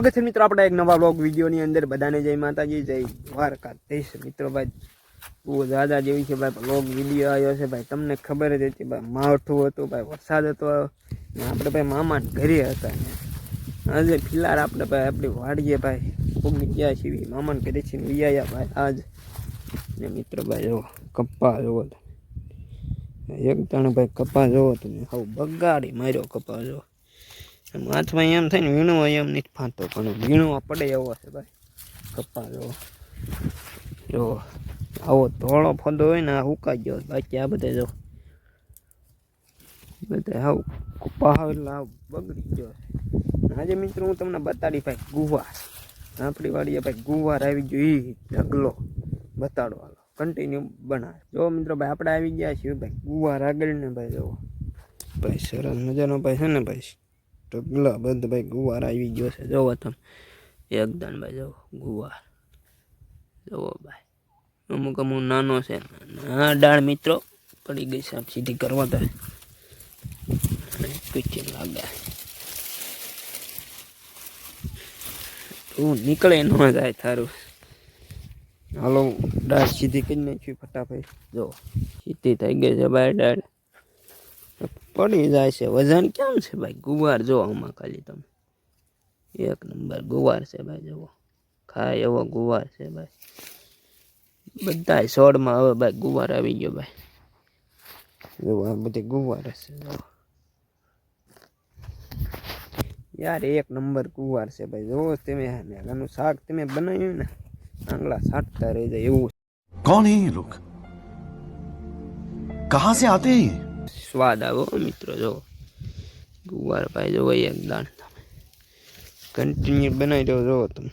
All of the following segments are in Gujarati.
સ્વાગત છે મિત્રો, આપણે એક નવા બ્લોગ વિડીયોની અંદર બધાને જય માતાજી, જય દ્વારકાધીશ. મિત્રો, ભાઈ, બહુ દાદા જેવી છે ભાઈ બ્લોગ વીડિયો આવ્યો છે. ભાઈ, તમને ખબર જ હતી, ભાઈ, માવઠું હતું, ભાઈ, વરસાદ હતો. ને આપણે ભાઈ મામા ઘરે હતા. આજે ફિલહાલ આપણે ભાઈ આપણી વાડીએ ભાઈ ખૂબ ગયા છીએ. મામાને ઘરે છે વિયા ભાઈ આજ. ને મિત્રો, ભાઈ જો કપ્પા જોવો તો એક જણ ભાઈ કપા જોવો તમે. હવે બગાડી માર્યો કપા જો માથમાં એમ થાય ને વીણો એમ નથી ફાંતો પણ વીણો પડે એવો છે ભાઈ. કપા જો જો, આવો ધોળો ફોદો હોય ને આ હુકાઈ ગયો બાકી આ બધા જો, બધા આવ કપા આવે એટલે આવ બગડી ગયો આજે મિત્રો હું તમને બતાડી ભાઈ ગુવાર. આપણી વાડીએ ભાઈ ગુવાર આવી ગયો એ ઢગલો. બતાડો કન્ટિન્યુ બનાવે. જો મિત્રો ભાઈ આપણે આવી ગયા છીએ ભાઈ, ગુવાર આગળ ને ભાઈ જો ભાઈ સરસ મજાનો ભાઈ છે ને ભાઈ? ઢગલા બંધ ભાઈ, ગુવાર આવી ગયો છે. જોવો તમે. એકદમ ભાઈ જો ગુવાર. જોવો ભાઈ. અમુક અમુક નાનો છે. ના ડાળ મિત્રો પડી ગઈ છે. સીધી કરવા તો પીછી લાગે. તું નીકળે ન જાય તારું. હાલો, ડાળ સીધી કરી નાખ્યું ફટાફટ. જો સીધી થઈ ગઈ છે ભાઈ ડાળ. પડી જાય છે. વજન કેમ છે ભાઈ? ગુવાર જો આમાં ખાલી તમે. એક નંબર ગુવાર છે ભાઈ, જુઓ. ખાય એવો ગુવાર છે ભાઈ. બધા છોડમાં હવે ભાઈ ગુવાર આવી ગયો ભાઈ. ગુવાર આ બધી ગુવાર છે યાર, એક નંબર ગુવાર છે ભાઈ. જુઓ તમે આનું શાક તમે બનાવ્યું ને, આંગળા સાટતા રહી જાય એવું કોણ હે કહા સે આતે હે સ્વાદ આવો મિત્રો જો ગુવાર ભાઈ જો એક દાણ તમે. કન્ટિન્યુ બનાવી દો જો તમને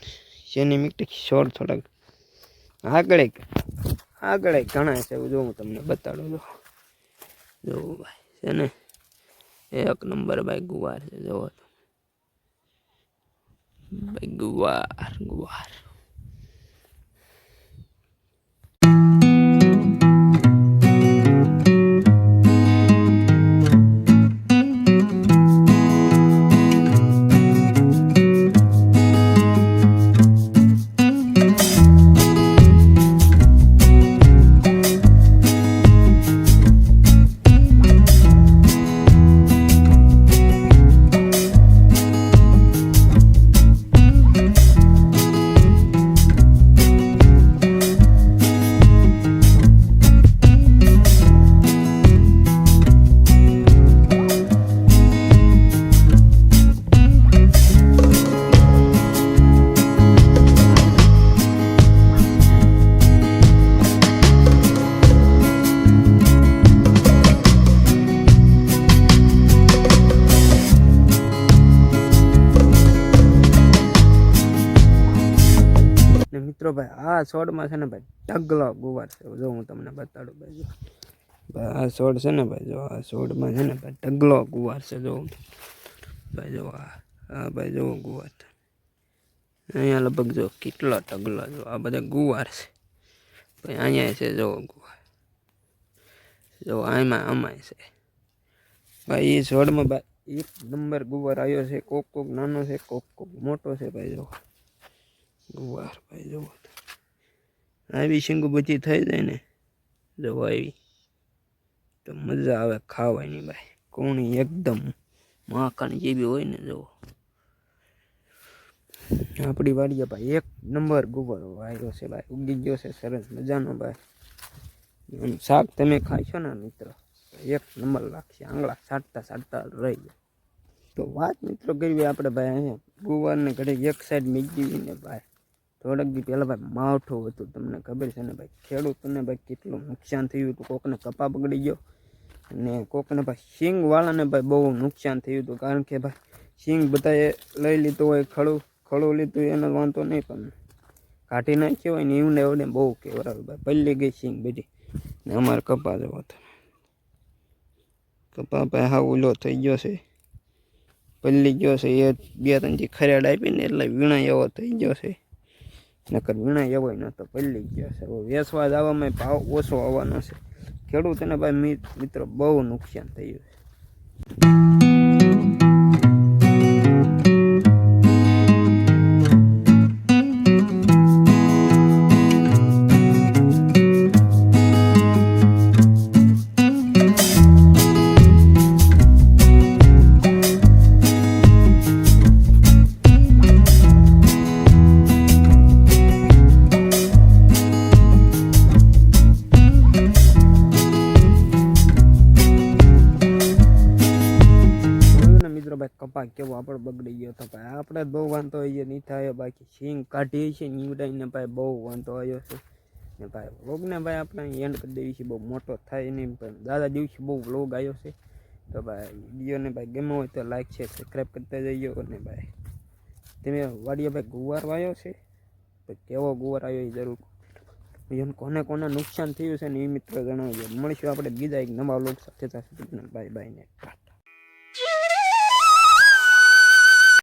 શેની મીઠી શોર્ટ થોડાક આગળ આગળ ઘણા છે જો હું તમને બતાડું જો જો ભાઈ, છે ને? એક નંબર ભાઈ ગુવાર છે જોવો તમે. ભાઈ ગુવાર ગુવાર. મિત્રો ભાઈ, આ છોડમાં છે ને ભાઈ, ઢગલો ગુવાર છે. જો હું તમને બતાડું ભાઈ, જો. આ છોડ છે ને ભાઈ, જો આ છોડમાં છે ને ભાઈ, ઢગલો ગુવાર છે, જો. ભાઈ, જો આ ભાઈ, જો ગુવાર અહીંયા લગભગ જો કેટલો ઢગલો, જો આ બધા ગુવાર છે. ભાઈ, અહીંયા છે જો ગુવાર. જો આમાં આમાંય છે. ભાઈ એ છોડમાં ભાઈ, એક નંબર ગુવાર આવ્યો છે, કોક કોક નાનો છે, કોક કોક મોટો છે, ભાઈ, જો. ગુવાર ભાઈ, જુઓ. આવી શીંગુ બધી થઈ જાય ને, જુઓ આવી. તો મજા આવે ખાવાની ભાઈ. કોણી એકદમ માખણ જેવી હોય ને, જુઓ. આપણી વાડીએ ભાઈ એક નંબર ગુવાર વાયરો છે ભાઈ. ઉગી ગયો છે, સરસ મજાનો ભાઈ. શાક તમે ખાશો ને, મિત્રો એક નંબર લાગશે. આંગળા સાટતા સાટતા રહી જાય. તો વાત મિત્રો કરવી આપણે ભાઈ, અહીંયા ગુવારને ઘડી એક સાઈડ મીકી ને ભાઈ. થોડાક દી પહેલાં ભાઈ માવઠું હતું, તમને ખબર છે ને ભાઈ, ખેડૂતોને ભાઈ કેટલું નુકસાન થયું હતું. કોકને કપા બગડી ગયો અને કોકને ભાઈ સિંગવાળાને ભાઈ બહુ નુકસાન થયું હતું. કારણ કે ભાઈ સિંગ બધાએ લઈ લીધું હોય, ખડું ખડું લીધું એનો વાંધો નહીં પણ કાઢી નાખ્યો હોય ને એવું એવું બહુ કહેવાય. ભાઈ પલ્લી ગઈ સિંગ બધી ને અમારે કપા જવો હતો. કપા ભાઈ હા ઓલો થઈ ગયો છે. પલ્લી ગયો છે, એ બે ત્રણ જે ખરેડ આપીને એટલે વીણા એવો થઈ ગયો છે. નકર વીણા એવો નહોતો પલ્લી ગયો છે. હવે વેસવા આવવામાં ભાવ ઓછો આવવાનો છે. ખેડૂતને ભાઈ મિત્રો, બહુ નુકસાન થયું છે. ભાઈ કપાક કેવો આપણે બગડી ગયો તો ભાઈ, આપણે જ બહુ વાંધો હોય નહીં થાય બાકી સિંગ કાઢી છે, નીવડાઈને ભાઈ બહુ વાંધો આવ્યો છે. ને ભાઈ વ્લોગને ભાઈ આપણે એન્ડ કરી દેવી છે બહુ મોટો થાય નહીં, પણ દાદા દિવસે બહુ વ્લોગ આવ્યો છે. તો ભાઈ, વિડીયોને ભાઈ ગમ્યો હોય તો લાઈક છે સબસ્ક્રાઈબ કરતા જઈએ. અને ભાઈ, તમે વાડીએ ભાઈ ગુવાર વાયો છે? તો કેવો ગુવાર આવ્યો એ જરૂર એને કોને કોને નુકસાન થયું છે ને એ મિત્ર જણાવજો. મળીશું આપણે બીજા એક નવા લોક સાથે. બાય બાય ને.